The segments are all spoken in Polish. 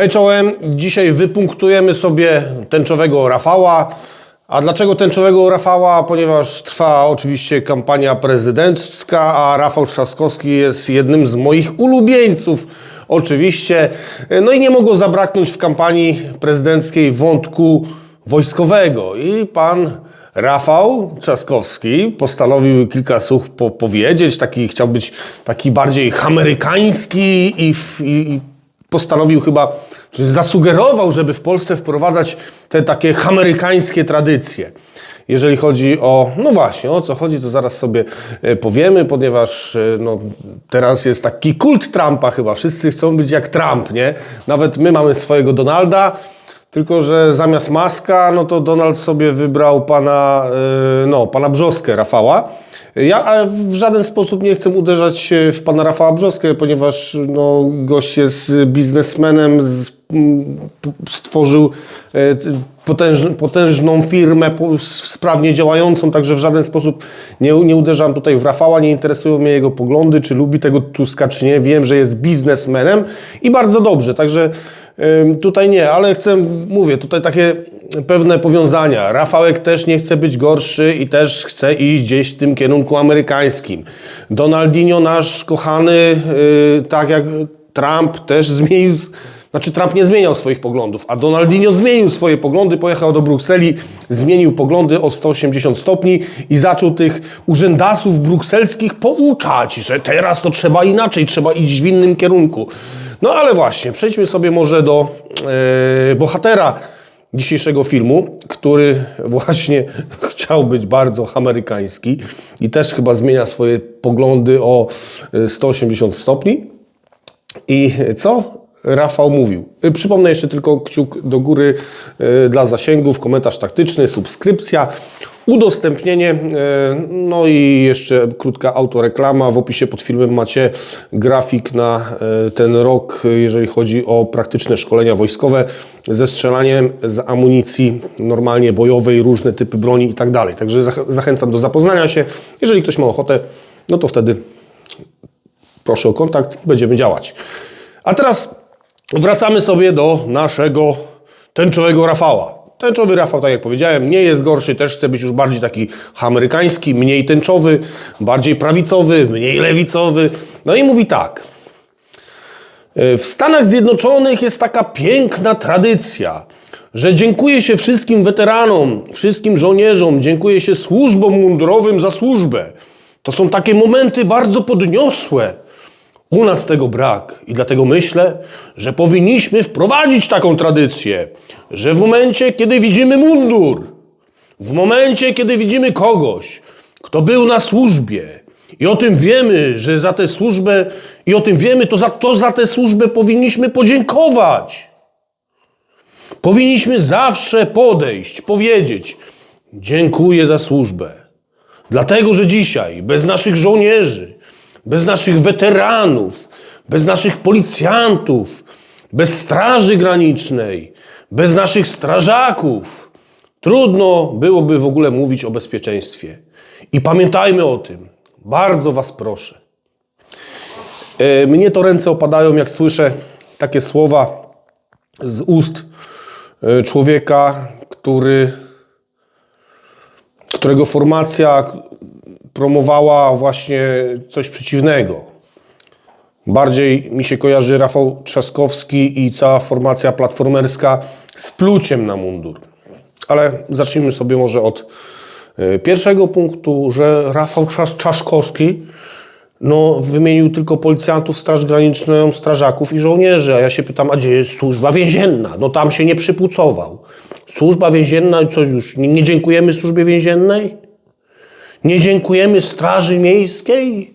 Hej czołem, dzisiaj wypunktujemy sobie tęczowego Rafała. A dlaczego tęczowego Rafała? Ponieważ trwa oczywiście kampania prezydencka, a Rafał Trzaskowski jest jednym z moich ulubieńców. Oczywiście. No i nie mogło zabraknąć w kampanii prezydenckiej wątku wojskowego. I pan Rafał Trzaskowski postanowił kilka słów po powiedzieć. Taki chciał być taki bardziej amerykański i, i, i postanowił chyba, czy zasugerował, żeby w Polsce wprowadzać te takie amerykańskie tradycje. Jeżeli chodzi o, no właśnie, o co chodzi, to zaraz sobie e, powiemy, ponieważ e, no, teraz jest taki kult Trumpa chyba. Wszyscy chcą być jak Trump, nie? Nawet my mamy swojego Donalda, tylko że zamiast Maska, no to Donald sobie wybrał pana, e, no, pana Brzoskę, Rafała. Ja w żaden sposób nie chcę uderzać w pana Rafała Brzoskę, ponieważ no, gość jest biznesmenem, z, stworzył e, potężną firmę sprawnie działającą, także w żaden sposób nie, nie uderzam tutaj w Rafała, nie interesują mnie jego poglądy, czy lubi tego Tuska, czy nie. Wiem, że jest biznesmenem i bardzo dobrze, także Tutaj nie, ale chcę, mówię, tutaj takie pewne powiązania. Rafałek też nie chce być gorszy i też chce iść gdzieś w tym kierunku amerykańskim. Donaldinho, nasz kochany, yy, tak jak Trump też zmienił, znaczy Trump nie zmieniał swoich poglądów, a Donaldinho zmienił swoje poglądy, pojechał do Brukseli, zmienił poglądy o 180 stopni i zaczął tych urzędasów brukselskich pouczać, że teraz to trzeba inaczej, trzeba iść w innym kierunku. No ale właśnie, przejdźmy sobie może do e, bohatera dzisiejszego filmu, który właśnie chciał być bardzo amerykański i też chyba zmienia swoje poglądy o e, 180 stopni. I co Rafał mówił? Y, Przypomnę jeszcze tylko kciuk do góry y, dla zasięgów, komentarz taktyczny, subskrypcja, udostępnienie, y, no i jeszcze krótka autoreklama. W opisie pod filmem macie grafik na ten rok, jeżeli chodzi o praktyczne szkolenia wojskowe ze strzelaniem z amunicji normalnie bojowej, różne typy broni i tak dalej. Także zach- zachęcam do zapoznania się. Jeżeli ktoś ma ochotę, no to wtedy proszę o kontakt i będziemy działać. A teraz wracamy sobie do naszego tęczowego Rafała. Tęczowy Rafał, tak jak powiedziałem, nie jest gorszy, też chce być już bardziej taki amerykański, mniej tęczowy, bardziej prawicowy, mniej lewicowy. No i mówi tak. W Stanach Zjednoczonych jest taka piękna tradycja, że dziękuję się wszystkim weteranom, wszystkim żołnierzom, dziękuję się służbom mundurowym za służbę. To są takie momenty bardzo podniosłe. U nas tego brak i dlatego myślę, że powinniśmy wprowadzić taką tradycję, że w momencie, kiedy widzimy mundur, w momencie, kiedy widzimy kogoś, kto był na służbie i o tym wiemy, że za tę służbę i o tym wiemy, to za, to za tę służbę powinniśmy podziękować. Powinniśmy zawsze podejść, powiedzieć: Dziękuję za służbę. Dlatego, że dzisiaj bez naszych żołnierzy, bez naszych weteranów, bez naszych policjantów, bez Straży Granicznej, bez naszych strażaków, trudno byłoby w ogóle mówić o bezpieczeństwie. I pamiętajmy o tym. Bardzo Was proszę. E, Mnie to ręce opadają, jak słyszę takie słowa z ust e, człowieka, który, którego formacja promowała właśnie coś przeciwnego. Bardziej mi się kojarzy Rafał Trzaskowski i cała formacja platformerska z pluciem na mundur. Ale zacznijmy sobie może od e, pierwszego punktu, że Rafał Trzaskowski no, wymienił tylko policjantów, Straż Graniczną, strażaków i żołnierzy. A ja się pytam, a gdzie jest służba więzienna? No tam się nie przypucował. Służba więzienna, co już, nie dziękujemy służbie więziennej? Nie dziękujemy Straży Miejskiej?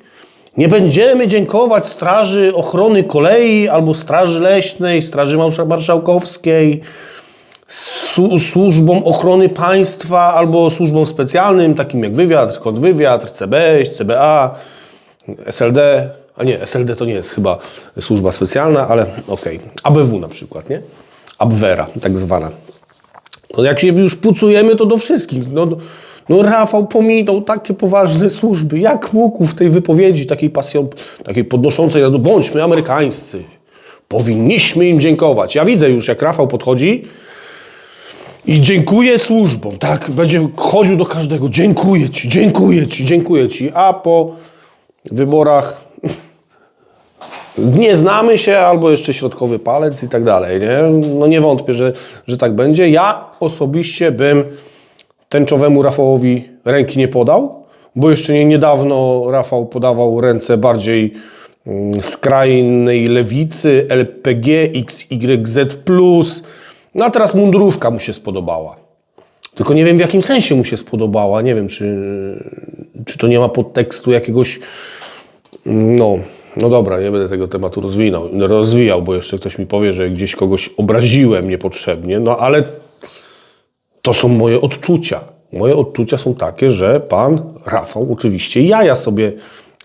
Nie będziemy dziękować Straży Ochrony Kolei albo Straży Leśnej, Straży Marsza- Marszałkowskiej, służbom ochrony państwa albo służbom specjalnym, takim jak wywiad, kontrwywiad, CB, CBA, SLD, a nie, SLD to nie jest chyba służba specjalna, ale okej. ABW na przykład, nie? Abwera, tak zwana. No jak się już pucujemy, to do wszystkich. No, no Rafał pominął takie poważne służby. Jak mógł w tej wypowiedzi takiej pasjon, takiej podnoszącej, no bądźmy amerykańscy. Powinniśmy im dziękować. Ja widzę już, jak Rafał podchodzi i dziękuję służbom, tak? Będzie chodził do każdego. Dziękuję ci, dziękuję ci, dziękuję ci. A po wyborach nie znamy się, albo jeszcze środkowy palec i tak dalej, nie? No nie wątpię, że, że tak będzie. Ja osobiście bym tęczowemu Rafałowi ręki nie podał, bo jeszcze nie, niedawno Rafał podawał ręce bardziej mm, skrajnej lewicy, LPG, XYZ+, no a teraz mundurówka mu się spodobała. Tylko nie wiem w jakim sensie mu się spodobała, nie wiem czy, czy to nie ma podtekstu jakiegoś, no, no dobra, nie będę tego tematu rozwinął, rozwijał, bo jeszcze ktoś mi powie, że gdzieś kogoś obraziłem niepotrzebnie, no ale to są moje odczucia. Moje odczucia są takie, że pan Rafał oczywiście jaja sobie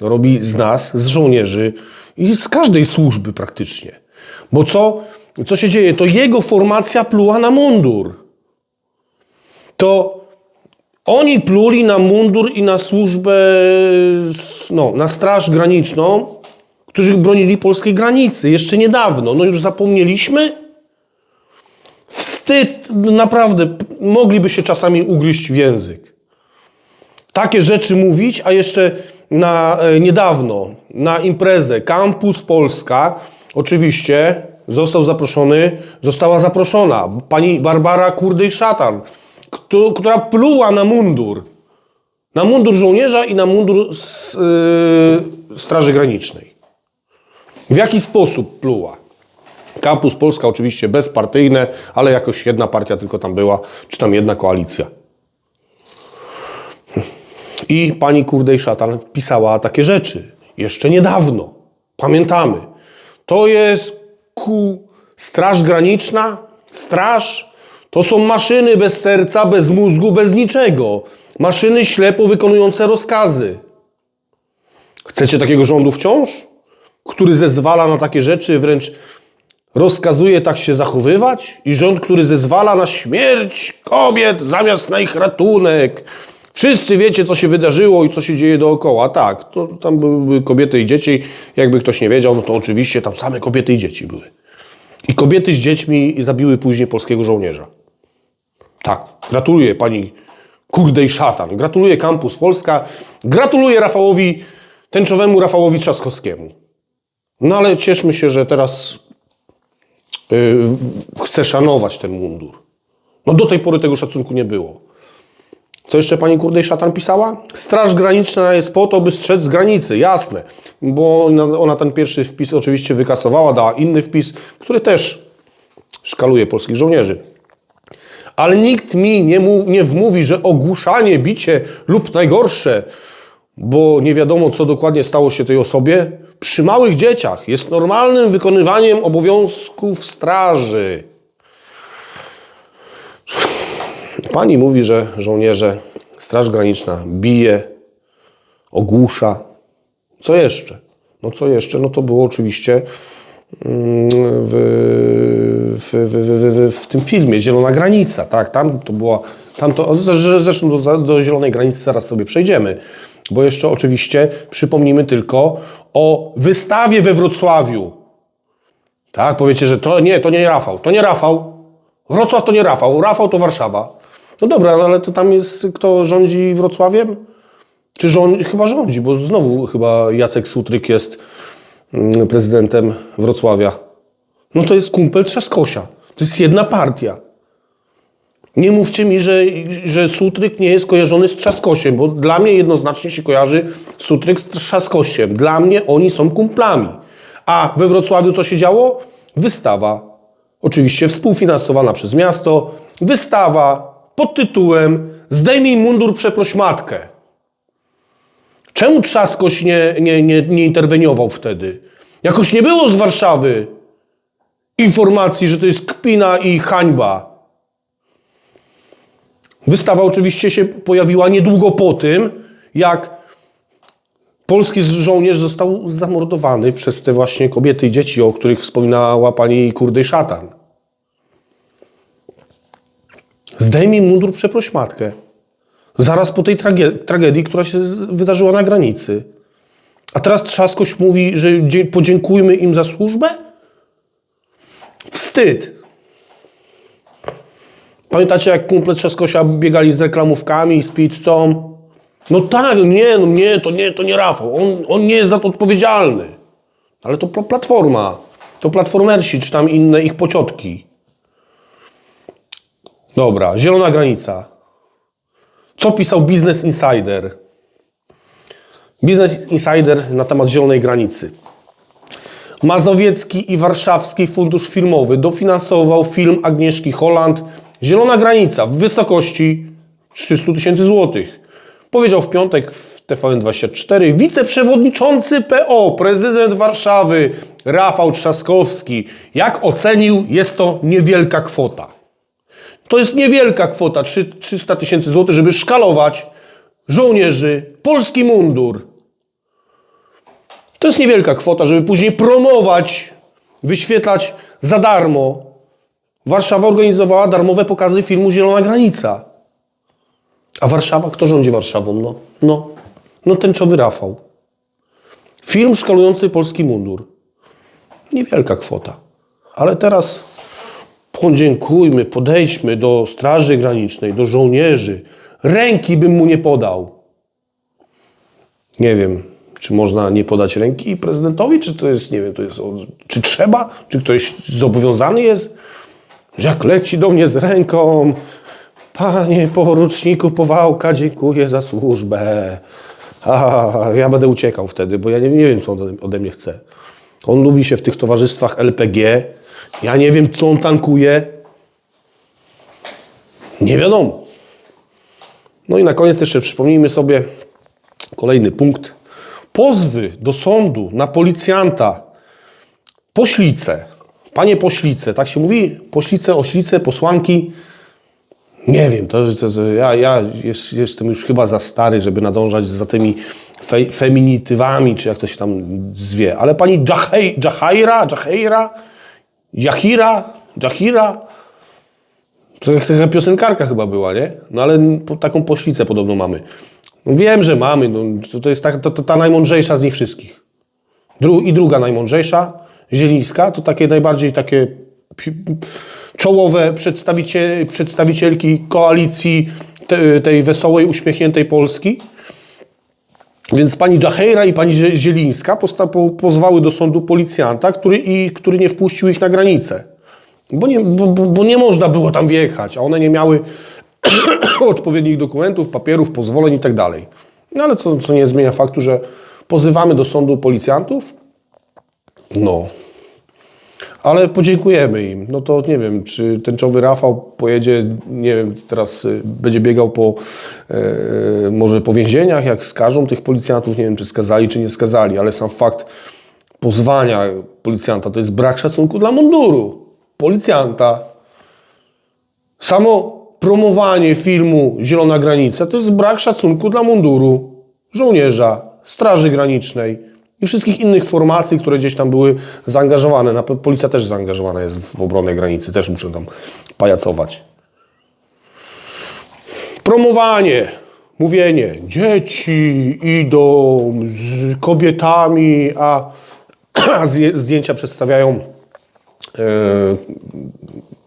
robi z nas, z żołnierzy i z każdej służby praktycznie. Bo co, co się dzieje? To jego formacja pluła na mundur. To oni pluli na mundur i na służbę, no, na straż graniczną, którzy bronili polskiej granicy jeszcze niedawno. No już zapomnieliśmy? Wstyd, naprawdę, mogliby się czasami ugryźć w język. Takie rzeczy mówić, a jeszcze na, e, niedawno na imprezę Campus Polska, oczywiście został zaproszony, została zaproszona pani Barbara Kurdej-Szatan, któ- która pluła na mundur. Na mundur żołnierza i na mundur s- y, Straży Granicznej. W jaki sposób pluła? Kampus Polska oczywiście bezpartyjne, ale jakoś jedna partia tylko tam była, czy tam jedna koalicja. I pani Kurdej Szatan pisała takie rzeczy. Jeszcze niedawno. Pamiętamy. To jest ku straż graniczna, straż. To są maszyny bez serca, bez mózgu, bez niczego. Maszyny ślepo wykonujące rozkazy. Chcecie takiego rządu wciąż? Który zezwala na takie rzeczy, wręcz rozkazuje tak się zachowywać? I rząd, który zezwala na śmierć kobiet zamiast na ich ratunek. Wszyscy wiecie, co się wydarzyło i co się dzieje dookoła. Tak, to tam były kobiety i dzieci. Jakby ktoś nie wiedział, no to oczywiście tam same kobiety i dzieci były. I kobiety z dziećmi zabiły później polskiego żołnierza. Tak, gratuluję pani Kurdej Szatan. Gratuluję Campus Polska. Gratuluję Rafałowi, tęczowemu Rafałowi Trzaskowskiemu. No ale cieszmy się, że teraz chce szanować ten mundur. No do tej pory tego szacunku nie było. Co jeszcze pani Kurdej Szatan pisała? Straż Graniczna jest po to, by strzec z granicy, jasne. Bo ona, ona ten pierwszy wpis oczywiście wykasowała, dała inny wpis, który też szkaluje polskich żołnierzy. Ale nikt mi nie, mów, nie wmówi, że ogłuszanie, bicie lub najgorsze, bo nie wiadomo, co dokładnie stało się tej osobie, przy małych dzieciach jest normalnym wykonywaniem obowiązków straży. Pani mówi, że żołnierze, Straż Graniczna bije, ogłusza. Co jeszcze? No co jeszcze? No to było oczywiście mm, w, w, w, w, w, w tym filmie Zielona Granica, tak? Tam to była, tam to, zresztą do, do Zielonej Granicy zaraz sobie przejdziemy, bo jeszcze oczywiście przypomnimy tylko o wystawie we Wrocławiu. Tak, powiecie, że to nie, to nie Rafał, to nie Rafał. Wrocław to nie Rafał, Rafał to Warszawa. No dobra, no ale to tam jest, kto rządzi Wrocławiem? Czy? Chyba rządzi, bo znowu chyba Jacek Sutryk jest mm, prezydentem Wrocławia. No to jest kumpel Trzaskosia. To jest jedna partia. Nie mówcie mi, że, że Sutryk nie jest kojarzony z Trzaskosiem, bo dla mnie jednoznacznie się kojarzy Sutryk z Trzaskosiem. Dla mnie oni są kumplami. A we Wrocławiu co się działo? Wystawa. Oczywiście współfinansowana przez miasto. Wystawa pod tytułem Zdejmij mundur, przeproś matkę. Czemu Trzaskoś nie, nie, nie, nie interweniował wtedy? Jakoś nie było z Warszawy informacji, że to jest kpina i hańba. Wystawa oczywiście się pojawiła niedługo po tym, jak polski żołnierz został zamordowany przez te właśnie kobiety i dzieci, o których wspominała pani Kurdej Szatan. Zdejmij mundur, przeproś matkę. Zaraz po tej trage- tragedii, która się wydarzyła na granicy. A teraz Trzaskoś mówi, że podziękujmy im za służbę? Wstyd. Pamiętacie, jak kumple Trzaskosia biegali z reklamówkami z pizzą? No tak, nie, no nie, to nie, to nie Rafał. On, on nie jest za to odpowiedzialny. Ale to pl- Platforma. To Platformersi, czy tam inne ich pociotki. Dobra, zielona granica. Co pisał Business Insider? Business Insider na temat zielonej granicy. Mazowiecki i Warszawski Fundusz Filmowy dofinansował film Agnieszki Holland Zielona Granica w wysokości 300 tysięcy złotych. Powiedział w piątek w TVN24 wiceprzewodniczący PO, prezydent Warszawy Rafał Trzaskowski. Jak ocenił, jest to niewielka kwota. To jest niewielka kwota, trzy- 300 tysięcy złotych, żeby szkalować żołnierzy, polski mundur. To jest niewielka kwota, żeby później promować, wyświetlać za darmo. Warszawa organizowała darmowe pokazy filmu Zielona Granica. A Warszawa, kto rządzi Warszawą? No, no, no tęczowy Rafał. Film szkalujący polski mundur. Niewielka kwota. Ale teraz podziękujmy, podejdźmy do Straży Granicznej, do żołnierzy. Ręki bym mu nie podał. Nie wiem, czy można nie podać ręki prezydentowi, czy to jest, nie wiem, to jest, czy trzeba, czy ktoś zobowiązany jest, jak leci do mnie z ręką, panie poruczniku Powałka, dziękuję za służbę. A, ja będę uciekał wtedy, bo ja nie, nie wiem, co on ode- mnie chce. On lubi się w tych towarzystwach LPG. Ja nie wiem, co on tankuje. Nie wiadomo. No i na koniec jeszcze przypomnijmy sobie kolejny punkt. Pozwy do sądu na policjanta. Poślice. Panie poślice, tak się mówi? Poślice, oślice, posłanki. Nie wiem, to, to, to ja, ja jest, jestem już chyba za stary, żeby nadążać za tymi fe, feminitywami, czy jak to się tam zwie. Ale pani Jahej, Jahaira, Jahaira, Jahira, Jahira, to jak taka piosenkarka chyba była, nie? No ale taką poślicę podobno mamy. No wiem, że mamy, no, to, to jest ta, to, to ta najmądrzejsza z nich wszystkich. Dru, I druga najmądrzejsza, Zielińska, to takie najbardziej takie czołowe przedstawicie, przedstawicielki koalicji te, tej wesołej, uśmiechniętej Polski. Więc pani Dżaheira i pani Zie- Zielińska pozwały do sądu policjanta, który, i, który nie wpuścił ich na granicę. Bo nie, bo, bo, nie można było tam wjechać, a one nie miały odpowiednich dokumentów, papierów, pozwoleń i tak. No ale co, co nie zmienia faktu, że pozywamy do sądu policjantów. No. Ale podziękujemy im. No to nie wiem, czy tęczowy Rafał pojedzie, nie wiem, teraz y, będzie biegał po e, może po więzieniach, jak skażą tych policjantów, nie wiem, czy skazali, czy nie skazali, ale sam fakt pozwania policjanta to jest brak szacunku dla munduru. Policjanta. Samo promowanie filmu Zielona Granica to jest brak szacunku dla munduru żołnierza, Straży Granicznej i wszystkich innych formacji, które gdzieś tam były zaangażowane. Na Policja też zaangażowana jest w obronę granicy, też muszę tam pajacować. Promowanie, mówienie, dzieci idą z kobietami, a a zdjęcia przedstawiają e,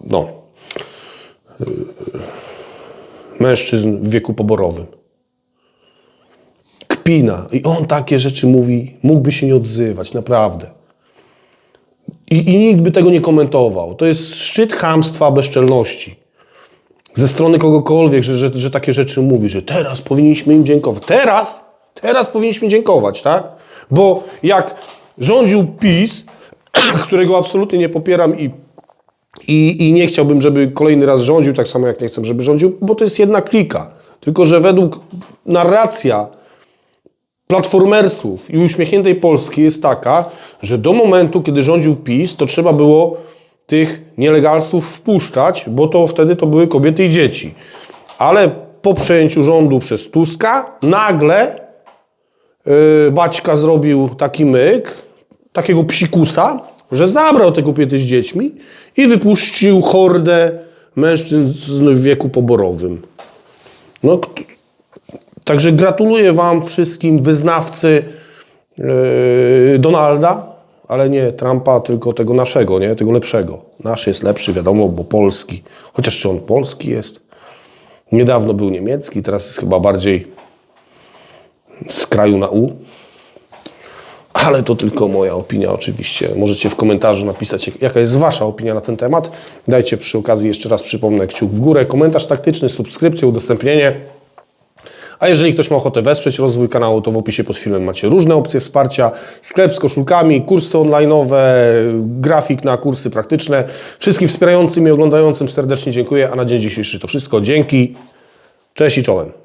no, e, mężczyzn w wieku poborowym. Kpina. I on takie rzeczy mówi, mógłby się nie odzywać, naprawdę. I, I nikt by tego nie komentował. To jest szczyt chamstwa, bezczelności. Ze strony kogokolwiek, że, że, że takie rzeczy mówi, że teraz powinniśmy im dziękować. Teraz? Teraz powinniśmy dziękować, tak? Bo jak rządził PiS, którego absolutnie nie popieram i i, I nie chciałbym, żeby kolejny raz rządził, tak samo jak nie chcę, żeby rządził, bo to jest jedna klika. Tylko, że według narracja platformersów i uśmiechniętej Polski jest taka, że do momentu, kiedy rządził PiS, to trzeba było tych nielegalsów wpuszczać, bo to wtedy to były kobiety i dzieci. Ale po przejęciu rządu przez Tuska nagle yy, Baćka zrobił taki myk, takiego psikusa, że zabrał te kobiety z dziećmi i wypuścił hordę mężczyzn w wieku poborowym. No, także gratuluję Wam wszystkim wyznawcy yy, Donalda, ale nie Trumpa, tylko tego naszego, nie? Tego lepszego. Nasz jest lepszy, wiadomo, bo polski. Chociaż czy on polski jest? Niedawno był niemiecki, teraz jest chyba bardziej z kraju na U. Ale to tylko moja opinia oczywiście. Możecie w komentarzu napisać, jak- jaka jest Wasza opinia na ten temat. Dajcie przy okazji jeszcze raz przypomnę kciuk w górę, komentarz taktyczny, subskrypcję, udostępnienie. A jeżeli ktoś ma ochotę wesprzeć rozwój kanału, to w opisie pod filmem macie różne opcje wsparcia. Sklep z koszulkami, kursy online'owe, grafik na kursy praktyczne. Wszystkim wspierającym i oglądającym serdecznie dziękuję, a na dzień dzisiejszy to wszystko. Dzięki, cześć i czołem.